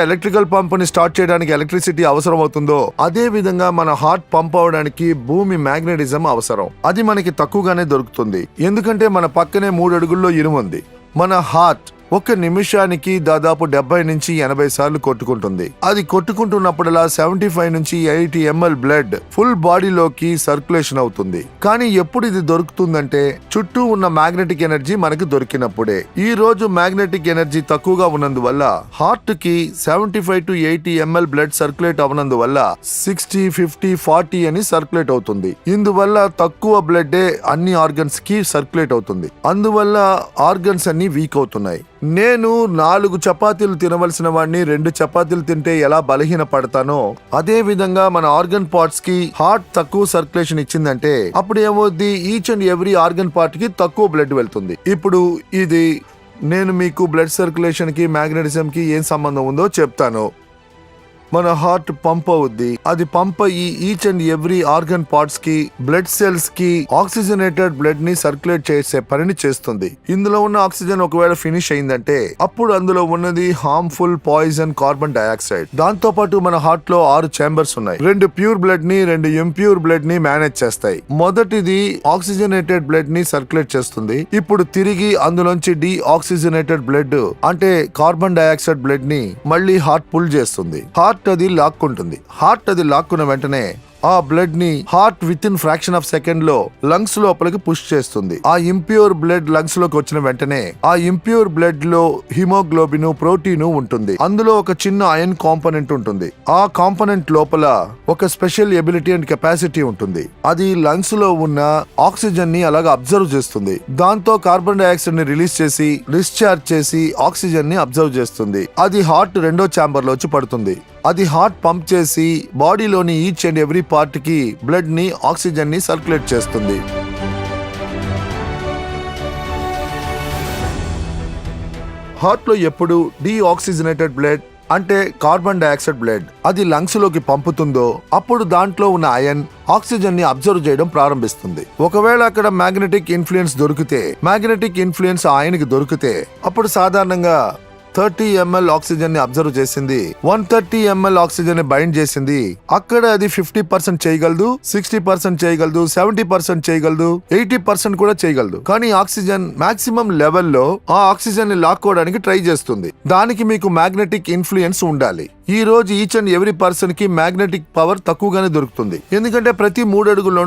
Electrical పంప్ని start చేయడానికి electricity అవసరం అవుతుందో అదే విధంగా మన హార్ట్ పంప్ అవడానికి భూమి మ్యాగ్నెటిజం అవసరం. అది మనకి తక్కువగానే దొరుకుతుంది. ఎందుకంటే మన పక్కనే మూడు అడుగుల్లో ఇనుము ఉంది మన హార్ట్ ఒక నిమిషానికి దాదాపు డెబ్బై నుంచి ఎనభై సార్లు కొట్టుకుంటుంది. అది కొట్టుకుంటున్నప్పుడల్లా సెవెంటీ ఫైవ్ నుంచి ఎయిటీ ఎంఎల్ బ్లడ్ ఫుల్ బాడీలోకి సర్క్యులేషన్ అవుతుంది. కానీ ఎప్పుడు ఇది దొరుకుతుందంటే చుట్టూ ఉన్న మ్యాగ్నెటిక్ ఎనర్జీ మనకు దొరికినప్పుడే. ఈ రోజు మ్యాగ్నెటిక్ ఎనర్జీ తక్కువగా ఉన్నందువల్ల హార్ట్కి seventy five to eighty ML blood circulate అవనందువల్ల sixty fifty forty అని సర్క్యులేట్ అవుతుంది. ఇందువల్ల తక్కువ బ్లడ్ అన్ని ఆర్గన్స్కి సర్క్యులేట్ అవుతుంది. అందువల్ల ఆర్గన్స్ అన్ని వీక్ అవుతున్నాయి. నేను నాలుగు చపాతీలు తినవలసిన వాడిని రెండు చపాతీలు తింటే ఎలా బలహీన పడతానో అదే విధంగా మన ఆర్గన్ పార్ట్స్కి హార్ట్ తక్కువ సర్క్యులేషన్ ఇచ్చిందంటే అప్పుడు ఏమవుద్ది? ఈచ్ అండ్ ఎవ్రీ ఆర్గన్ పార్ట్కి తక్కువ బ్లడ్ వెళ్తుంది. ఇప్పుడు ఇది నేను మీకు బ్లడ్ సర్క్యులేషన్కి మ్యాగ్నెటిజం కి ఏం సంబంధం ఉందో చెప్తాను. మన హార్ట్ పంప్ అవుద్ది. అది పంప్ అయ్యి ఈచ్ అండ్ ఎవ్రీ ఆర్గన్ పార్ట్స్కి బ్లడ్ సెల్స్కి ఆక్సిజనేటెడ్ బ్లడ్ని సర్క్యులేట్ చేసే పనిని చేస్తుంది. ఇందులో ఉన్న ఆక్సిజన్ ఒకవేళ ఫినిష్ అయిందంటే అప్పుడు అందులో ఉన్నది హార్మ్ఫుల్ పాయిజన్ కార్బన్ డైఆక్సైడ్ దాంతో పాటు మన హార్ట్లో ఆరు చాంబర్స్ ఉన్నాయి. రెండు ప్యూర్ బ్లడ్ని రెండు ఇంప్యూర్ బ్లడ్ని మేనేజ్ చేస్తాయి. మొదటిది ఆక్సిజనేటెడ్ బ్లడ్ని సర్క్యులేట్ చేస్తుంది. ఇప్పుడు తిరిగి అందులోంచి డి ఆక్సిజనేటెడ్ బ్లడ్ అంటే కార్బన్ డైఆక్సైడ్ బ్లడ్ని మళ్ళీ హార్ట్ పుల్ చేస్తుంది. హార్ట్ హార్ట్ అది లాక్కుంటుంది. హార్ట్ అది లాక్కున్న వెంటనే ఆ బ్లడ్ని heart within fraction of సెకండ్లో లంగ్స్ లోపలికి పుష్ చేస్తుంది. ఆ ఇంప్యూర్ బ్లడ్ లంగ్స్లోకి వచ్చిన వెంటనే ఆ ఇంప్యూర్ బ్లడ్లో హిమోగ్లోబిన్ ప్రోటీన్ ఉంటుంది. అందులో ఒక చిన్న అయన్ కాంపోనెంట్ ఉంటుంది. ఆ కాంపోనెంట్ లోపల ఒక స్పెషల్ ఎబిలిటీ అండ్ కెపాసిటీ ఉంటుంది. అది లంగ్స్లో ఉన్న ఆక్సిజన్ని అలాగా అబ్జర్వ్ చేస్తుంది. దాంతో కార్బన్ డైఆక్సైడ్ని రిలీజ్ చేసి డిశ్చార్జ్ చేసి ఆక్సిజన్ని అబ్జర్వ్ చేస్తుంది. అది హార్ట్ రెండో ఛాంబర్లో వచ్చి పడుతుంది. అది హార్ట్ పంప్ చేసి బాడీలోని ఈచ్ అండ్ ఎవ్రీ పార్ట్కి బ్లడ్ని ఆక్సిజన్ని సర్క్యులేట్ చేస్తుంది. హార్ట్లో ఎప్పుడు డీఆక్సిజనేటెడ్ బ్లడ్ అంటే కార్బన్ డైఆక్సైడ్ బ్లడ్ అది లంగ్స్లోకి పంపుతుందో అప్పుడు దాంట్లో ఉన్న అయన్ ఆక్సిజన్ని అబ్జర్వ్ చేయడం ప్రారంభిస్తుంది. ఒకవేళ అక్కడ మ్యాగ్నెటిక్ ఇన్ఫ్లుయెన్స్ దొరికితే మ్యాగ్నెటిక్ ఇన్ఫ్లుయెన్స్ ఆయనకి దొరికితే అప్పుడు సాధారణంగా థర్టీ ఎంఎల్ ఆక్సిజన్ని అబ్జర్వ్ చేసింది. వన్ థర్టీ ఎంఎల్ ఆక్సిజన్ని బైండ్ చేసింది. అక్కడ అది ఫిఫ్టీ పర్సెంట్ చేయగలదు సిక్స్టీ పర్సెంట్ చేయగలదు సెవెంటీ పర్సెంట్ చేయగలదు ఎయిటీ పర్సెంట్ కూడా చేయగలదు. కానీ ఆక్సిజన్ మాక్సిమం లెవెల్లో ఆ ఆక్సిజన్ని లాక్కోవడానికి ట్రై చేస్తుంది. దానికి మీకు మ్యాగ్నెటిక్ ఇన్ఫ్లుయెన్స్ ఉండాలి. ఈ రోజు ఈచ్ అండ్ ఎవ్రీ పర్సన్కి మ్యాగ్నెటిక్ పవర్ తక్కువగానే దొరుకుతుంది. ఎందుకంటే ప్రతి మూడు అడుగులో